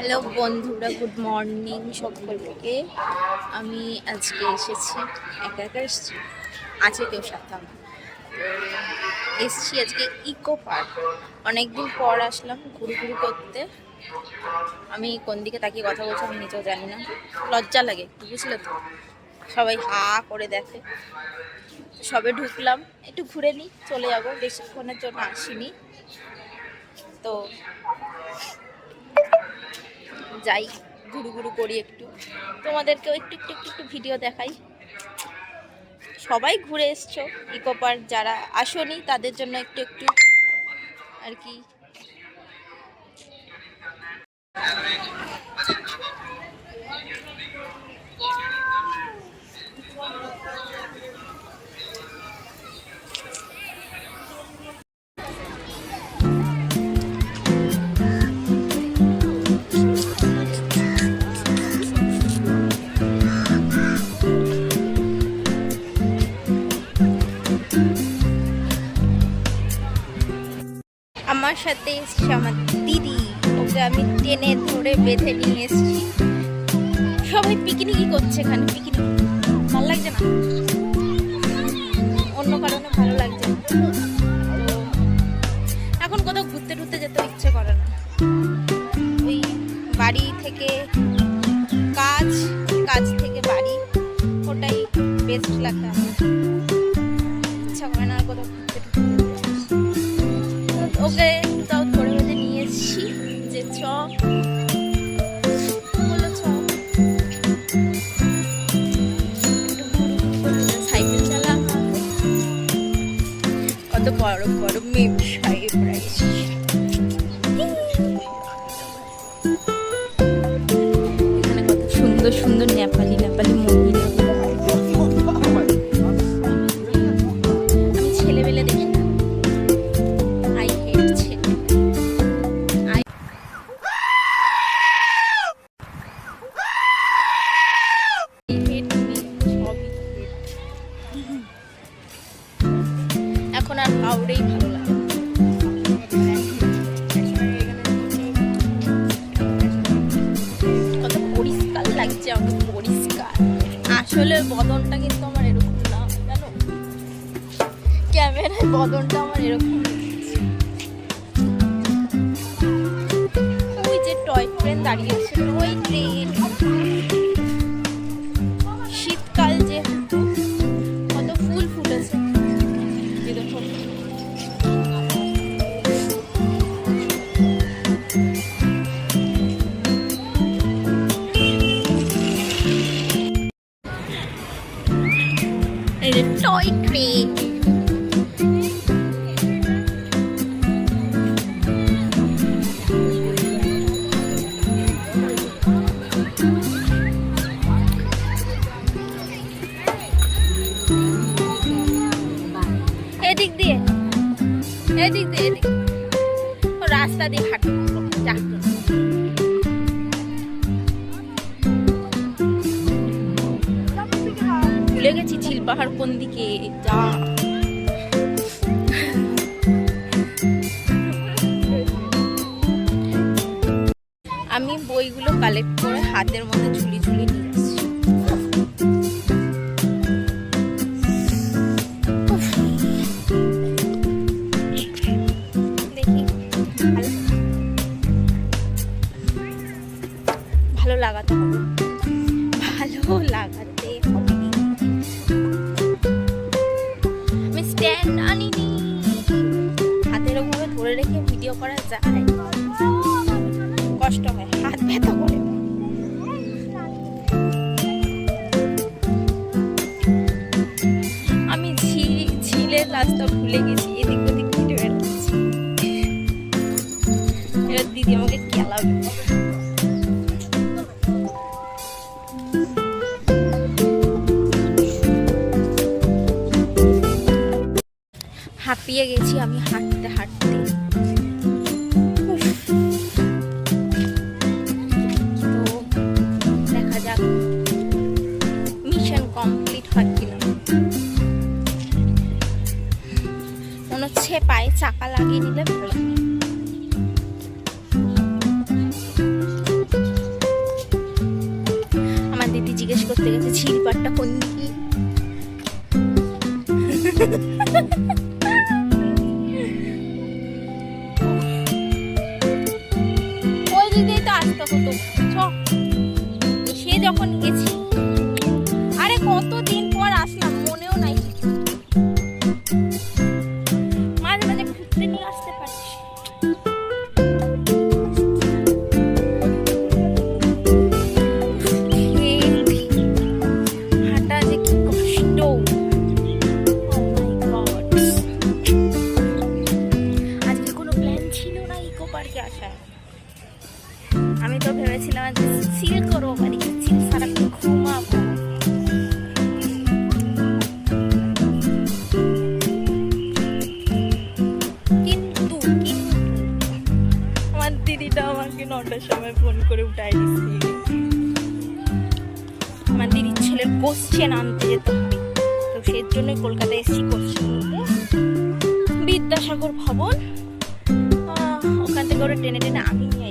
Hello বন্ধুরা, good morning সকলকে। আমি আজকে এসেছি, একা একা এসেছি? আছে কেউ সাথে আমার? এসেছি আজকে ইকো পার্ক। অনেকদিন পর আসলাম ঘুরু ঘুরু করতে। আমি কোন দিকে তাকিয়ে কথা বলছি আমি নিজেও জানি না। লজ্জা লাগে, বুঝলে তো? সবাই হা করে দেখে। সবে ঢুকলাম, একটু ঘুরে নিই, চলে যাব। বেশিক্ষণের জন্য আসিনি। তো যাই ঘুরু ঘুরু করি একটু। তোমাদেরকেও একটু একটু একটু একটু ভিডিও দেখাই। সবাই ঘুরে এসছো ইকো পার্ক যারা আসনি, তাদের জন্য একটু একটু আর কি। সাথে এসছে আমার দিদি, ওকে আমি টেনে ধরে বেঁধে নিয়ে এসেছি। সবাই পিকনিকই করছে এখানে পিকনিক ভালো লাগছে না? অন্য কারণে ভালো লাগছে না। এখন কোথাও ঘুরতে টুরতে যেতে ইচ্ছে করে না। ওই বাড়ি থেকে কাজ কাজ থেকে বাড়ি, ওটাই বেস্ট লাগে আমার। ইচ্ছা করে না আর কোথাও ঘুরতে টুরতে ওকে তাও ধরে বেঁধে নিয়ে এসেছি যে চ। সাইকেল চালা। কত বড় বড় মেয়ে সাহেব রাইস আসলে বদনটা কিন্তু আমার এরকম না, জানো? ক্যামেরায় বদনটা আমার এরকম ওই যে টয় ট্রেন দাঁড়িয়েছে ওই ট্রেন এদিক দিয়ে এদিক রাস্তা দিয়ে হাঁটু যা ভুলে গেছি ঝিল পাহাড় কোন দিকে যা আমি বইগুলো কালেক্ট করে হাতের মধ্যে ঝুলি ঝুলি নিয়ে রেখে ভিডিও করা করতে গেছে ছিলপাটটা কোন দিকে ফোন করে উঠাই দিচ্ছি আমার দিদির ছেলের কোশ্চেন আনতে যেত তো সেই জন্য কলকাতায় এসেছি কোশ্চেন বিদ্যাসাগর ভবন। ওখান থেকে ওরা টেনে টেনে আমি নিয়ে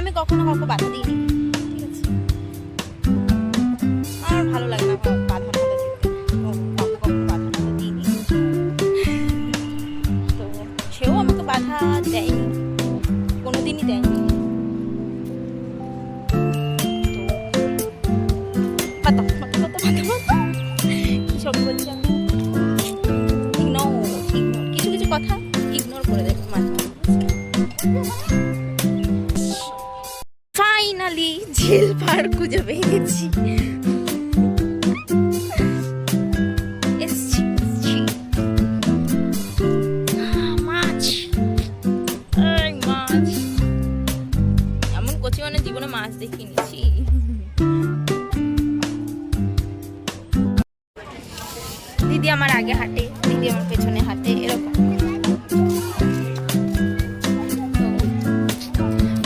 আমি কখনো কাউকে বাধা দিইনি। দিদি আমার আগে হাঁটে, দিদি আমার পেছনে হাঁটে, এরকম।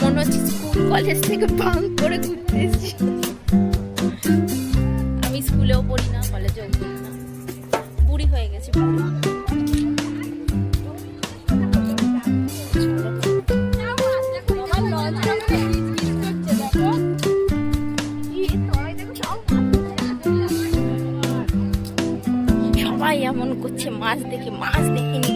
মনে হচ্ছে স্কুল, কলেজ থেকে বাং করে ঘুরতে আমি স্কুলেও পড়ি না, কলেজেও পড়ি না। বুড়ি হয়ে গেছি। মাছ দেখে মাছ দেখে নি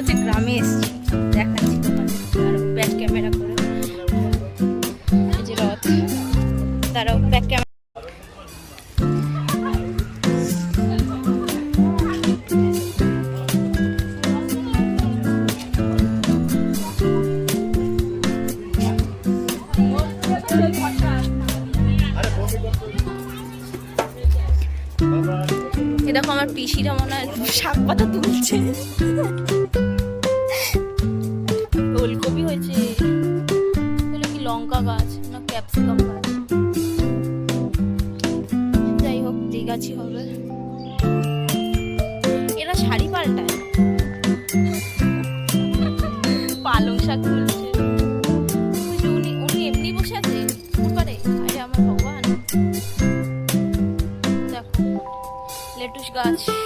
noche Kramis. Christmas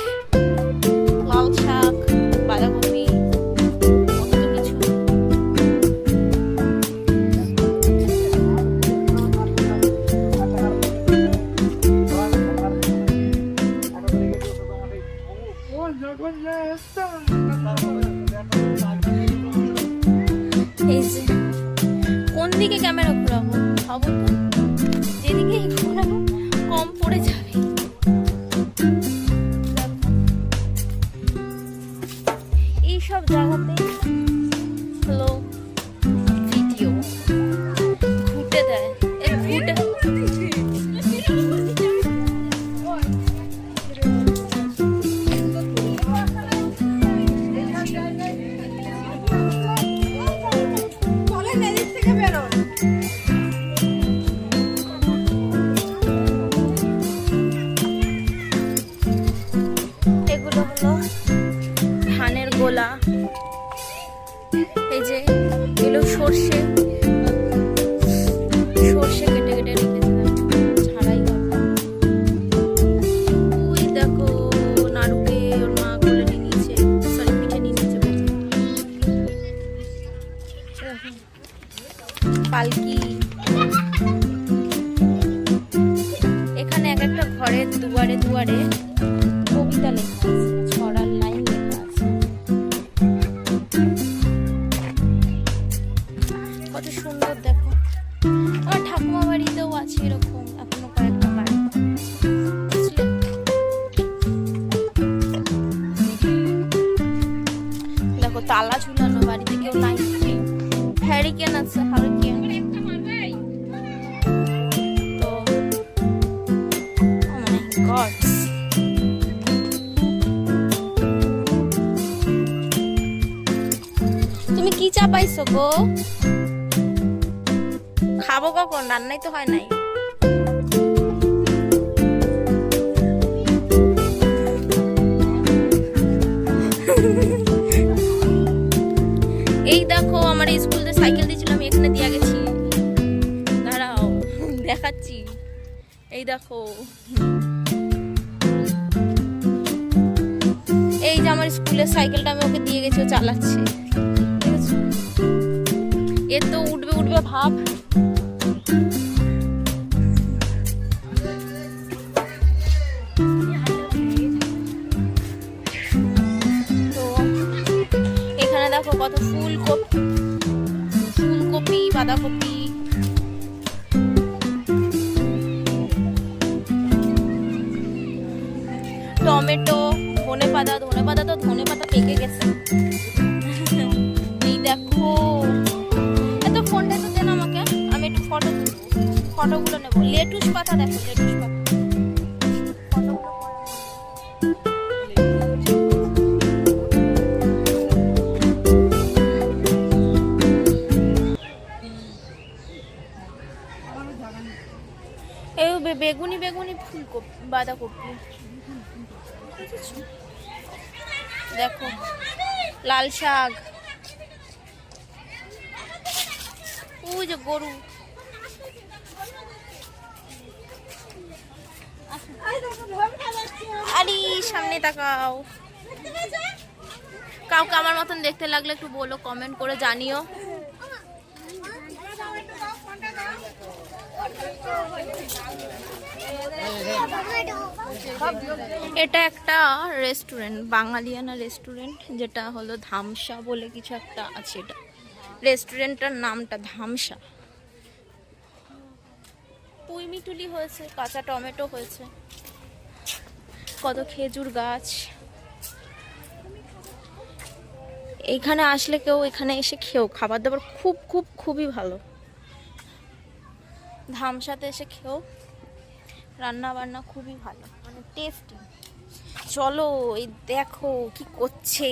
বানাইতে হয় নাই। এই দেখো, আমার স্কুল থেকে সাইকেল দিয়েছিল, আমি এখানে দিয়ে গেছি। দাঁড়াও, দেখাচ্ছি। এই দেখো। এই যে আমার স্কুলের সাইকেলটা আমি ওকে দিয়ে গেছি, ও চালাচ্ছে। এ তো উঠবে উঠবে, ভাব। টমেটো ধনে পাতা ধনে পাতা তো ধনে পাতা পেকে গেছে। এই দেখো। এত ফোনটা তো দেন আমাকে, আমি একটু ফটো ফটোগুলো নেব। লেটুস পাতা দেখো, লেটুস। বাঁধাকপি দেখো, লাল শাক। ওই যে গরু। আরে, সামনে তাকাও। কাউকে আমার মতন দেখতে লাগলে একটু বলো কমেন্ট করে জানিও। এটা একটা রেস্টুরেন্ট বাঙালিয়ানা রেস্টুরেন্ট যেটা হলো ধামসা বলে কিছু একটা আছে এটা। রেস্টুরেন্টটার নামটা ধামসা। পুঁই মিটুলি হয়েছে কাঁচা টমেটো হয়েছে। কত খেজুর গাছ। এইখানে আসলে কেউ এখানে এসে খেয়েও খাবার দাবার খুব খুব খুবই ভালো। ধামসাতে এসে খেয়েও রান্না বান্না খুবই ভালো মানে টেস্টি চলো এই দেখো কি করছে।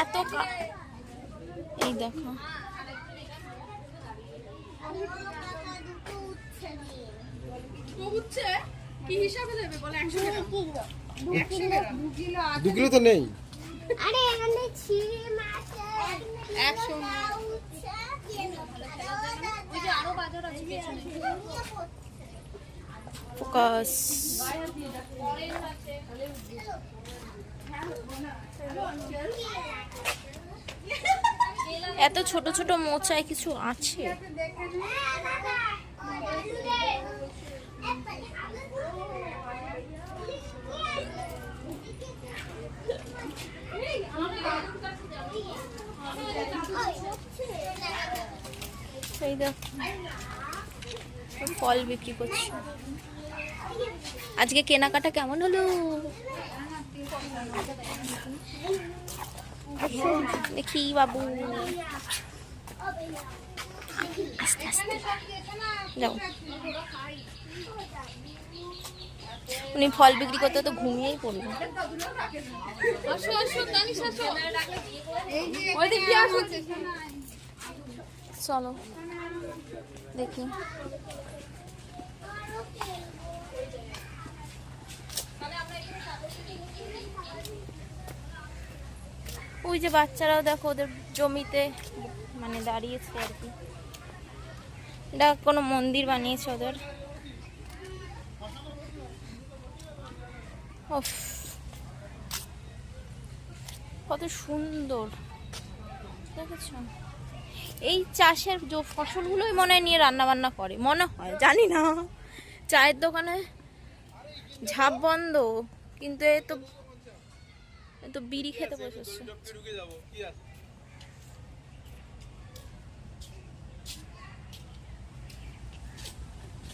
এত এই দেখো। কি কিলো তো নেই। আরে এখানে ছিড়ে মাছ 100 ফোকাস। এত ছোট ছোট মোচায় কিছু আছে? এই দেখো। ফল বিক্রি করছে। আজকে কেনাকাটা কেমন হলো? দেখি বাবু। আস্তে আস্তে। যাও। উনি ফল বিক্রি করতে তো ঘুমিয়েই পড়ল। চলো। দেখি। ওই যে বাচ্চারাও দেখো, ওদের জমিতে মানে দাঁড়িয়েছে আর কি। এটা কোনো মন্দির বানিয়েছে ওদের। কত সুন্দর। দেখেছ? এই চাষের যে ফসলগুলোই মনে হয় নিয়ে রান্না বান্না করে, মনে হয়, জানি না। চায়ের দোকানে ঝাপ বন্ধ, কিন্তু এ তো এ তো বিড়ি খেতে বসেছে।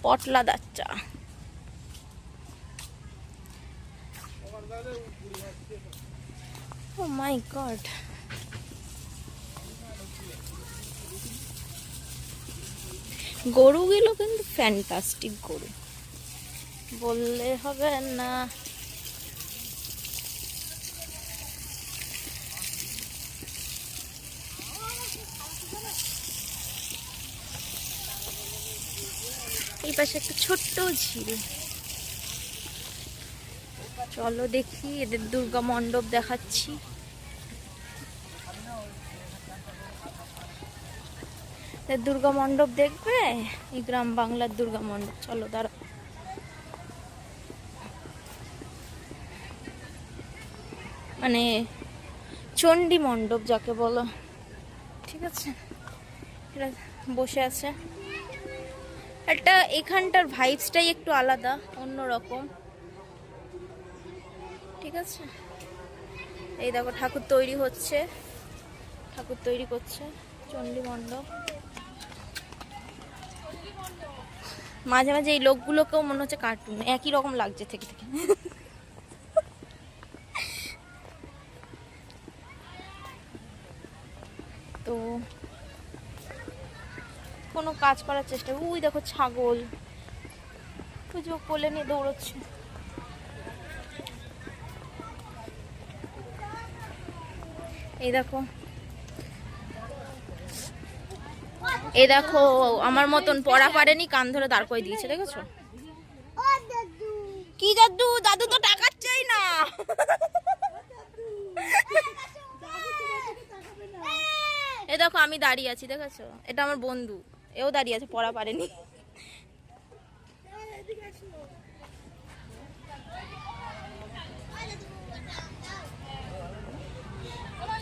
পটলা দাচ্চা ও মাই গড গরুগুলো কিন্তু ফ্যান্টাস্টিক গরু। বললে হবে না। এই পাশে একটা ছোট্ট ঝিল। চলো দেখি, এদের দুর্গা মণ্ডপ দেখাচ্ছি। দুর্গা মণ্ডপ দেখবে? এই গ্রাম বাংলার দুর্গা মণ্ডপ। চলো দাঁড়া মানে চণ্ডী মণ্ডপ যাকে বলো। ঠিক আছে? বসে আছে। একটা এখানটার ভাইবসটাই একটু আলাদা, অন্যরকম। ঠিক আছে? এই দেখো, ঠাকুর তৈরি হচ্ছে। ঠাকুর তৈরি করছে চণ্ডী মণ্ডপ। মাঝে মাঝে এই লোকগুলোকেও মনে হচ্ছে কার্টুন একই রকম লাগছে থেকে থেকে। তো কোনো কাজ করার চেষ্টা, উই দেখো ছাগল। পুজো কোলে নিয়ে দৌড়চ্ছে। এই দেখো এই দেখো, আমার মতন পড়া পারেনি, কান ধরে দাঁড় করে দিয়েছে, দেখেছ? কি দাদু দাদু তো টাকা চাই না। এ দেখো, আমি দাঁড়িয়ে আছি, দেখেছ? এটা আমার বন্ধু, এও দাঁড়িয়ে আছে, পড়া পারেনি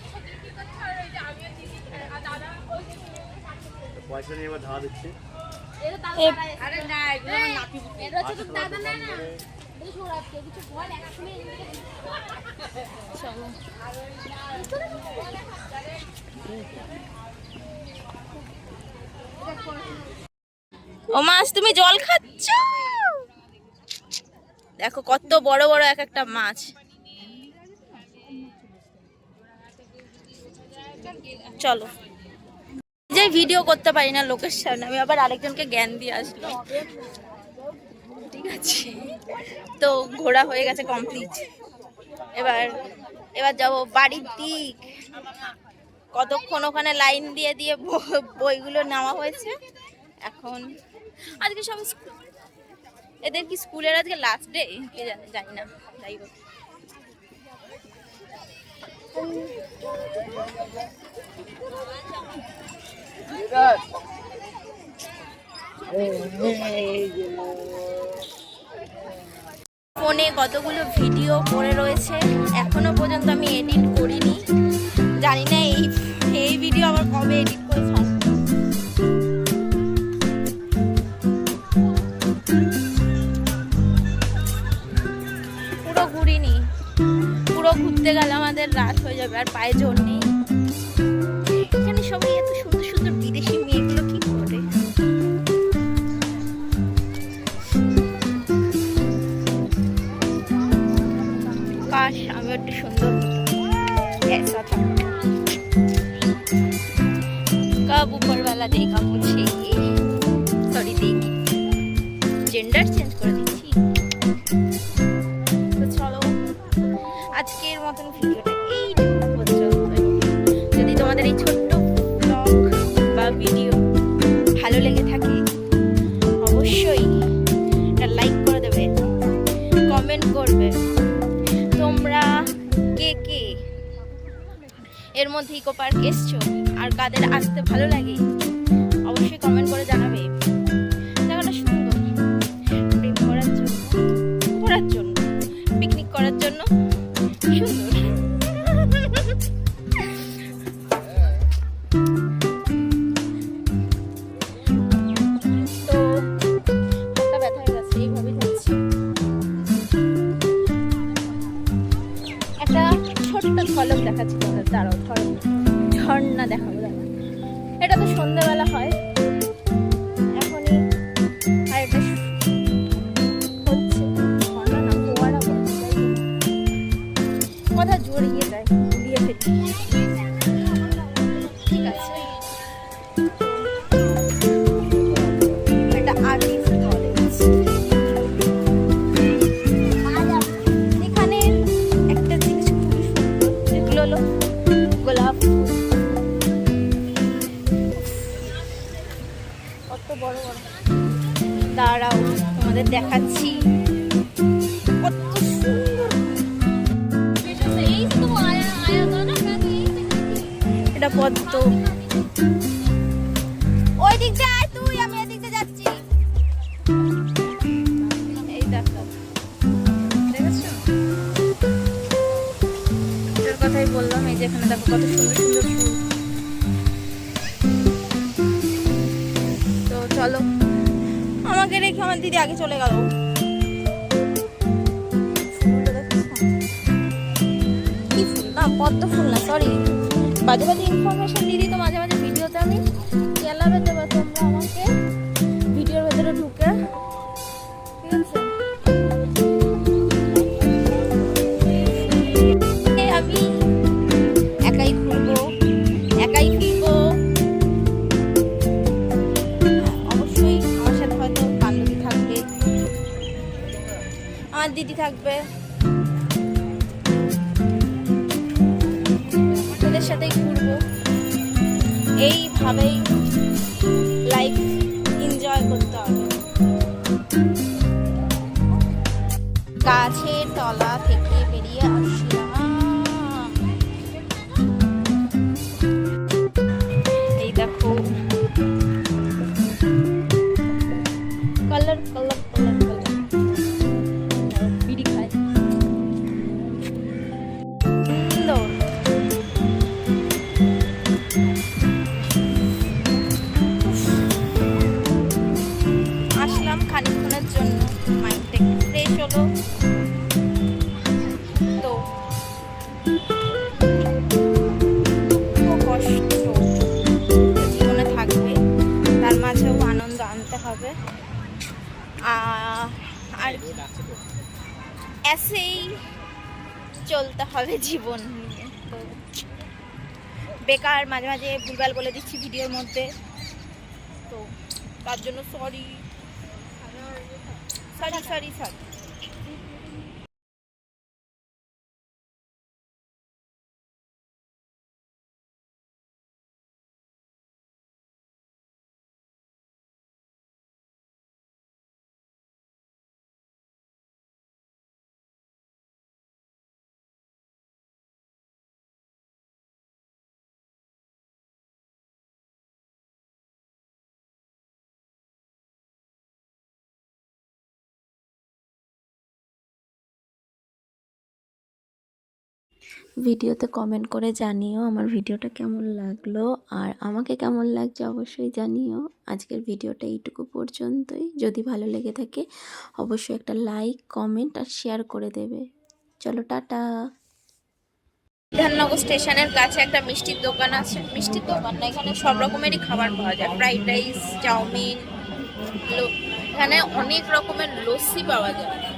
পয়সা নিয়ে এবার ধাওয়া দিচ্ছে আরে না এগুলো আমার নাতি পুতি। এটা হচ্ছে তোর দাদা না না এটা সরা কেউ ভয় দেখা শুনে চলো ও মাছ, তুমি জল খাচ্ছ? দেখো কত বড় বড় এক একটা মাছ। চলো। যে ভিডিও করতে পারি না লোকের সামনে। আমি আবার আরেকজনকে জ্ঞান দিয়ে আসলো। ঠিক আছে। তো ঘোরা হয়ে গেছে কমপ্লিট এবার এবার যাব বাড়ির দিক। কতক্ষণ ওখানে লাইন দিয়ে দিয়ে বইগুলো নেওয়া হয়েছে? এখন, আজকে সব এদের কি স্কুলের আজকে লাস্ট ডে কে জানে, জানি না। যাই হোক। ফোনে কতগুলো ভিডিও পড়ে রয়েছে, এখনও পর্যন্ত আমি এডিট করিনি। জানি না এই এই ভিডিও আবার কবে এডিট করে পুরো ঘুরিনি, পুরো ঘুরতে গেলে আমাদের রাত হয়ে যাবে, আর পায়ে জোর নেই। कब ऊपर वाला देखा मुझे সরি দেখি জেন্ডার চেঞ্জ করে দিচ্ছি তো চলো আজকের মতন ভিডিওটা এইটুকু পর্যন্ত যদি তোমাদের এই ছোট্ট ব্লগ বা ভিডিও ভালো লেগে থাকে অবশ্যই একটা লাইক করে দেবে কমেন্ট করবে তোমরা কে কে এর মধ্যে ইকো পার্ক এসছো আর কাদের আসতে ভালো লাগে অবশ্যই কমেন্ট করে জানাবে। তো চলো। আমাকে রেখে আমার দিদি আগে চলে গেল। কি না, পদ্ম ফুল না সরি মাঝে মাঝে ইনফরমেশন দিদি তো মাঝে মাঝে দিদি থাকবে। তোদের সাথেই ঘুরবো। এইভাবেই লাইফ এনজয় করতে হবে। চলতে হবে জীবন তো বেকার, মাঝে মাঝে ভুলভাল বলে দিচ্ছি ভিডিওর মধ্যে। তো তার জন্য সরি সরি সরি সরি ভিডিওতে কমেন্ট করে জানিও আমার ভিডিওটা কেমন লাগল। আর আমাকে কেমন লাগছে অবশ্যই জানিও। আজকের ভিডিওটা এইটুকু পর্যন্তই। যদি ভালো লেগে থাকে, অবশ্যই একটা লাইক কমেন্ট আর শেয়ার করে দেবে। চলো, টাটা। বিধাননগর স্টেশনের কাছে একটা মিষ্টির দোকান আছে। মিষ্টির দোকান না, এখানে সব রকমেরই খাবার পাওয়া যায়। ফ্রাইড রাইস, চাউমিন এখানে অনেক রকমের লস্যি পাওয়া যায়।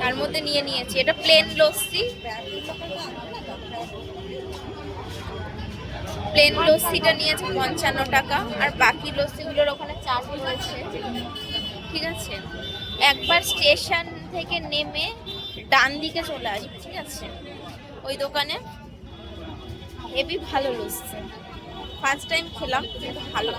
তার মধ্যে নিয়ে নিয়েছি। এটা প্লেন লস্যি। প্লেন লস্যিটা নিয়েছে পঞ্চান্ন টাকা। আর বাকি লস্যিগুলোর ওখানে চাট রয়েছে। ঠিক আছে? একবার স্টেশন থেকে নেমে ডান দিকে চলে আসবে, ঠিক আছে? ওই দোকানে। হেভি ভালো লস্যি। ফার্স্ট টাইম খেলাম, কিন্তু ভালো।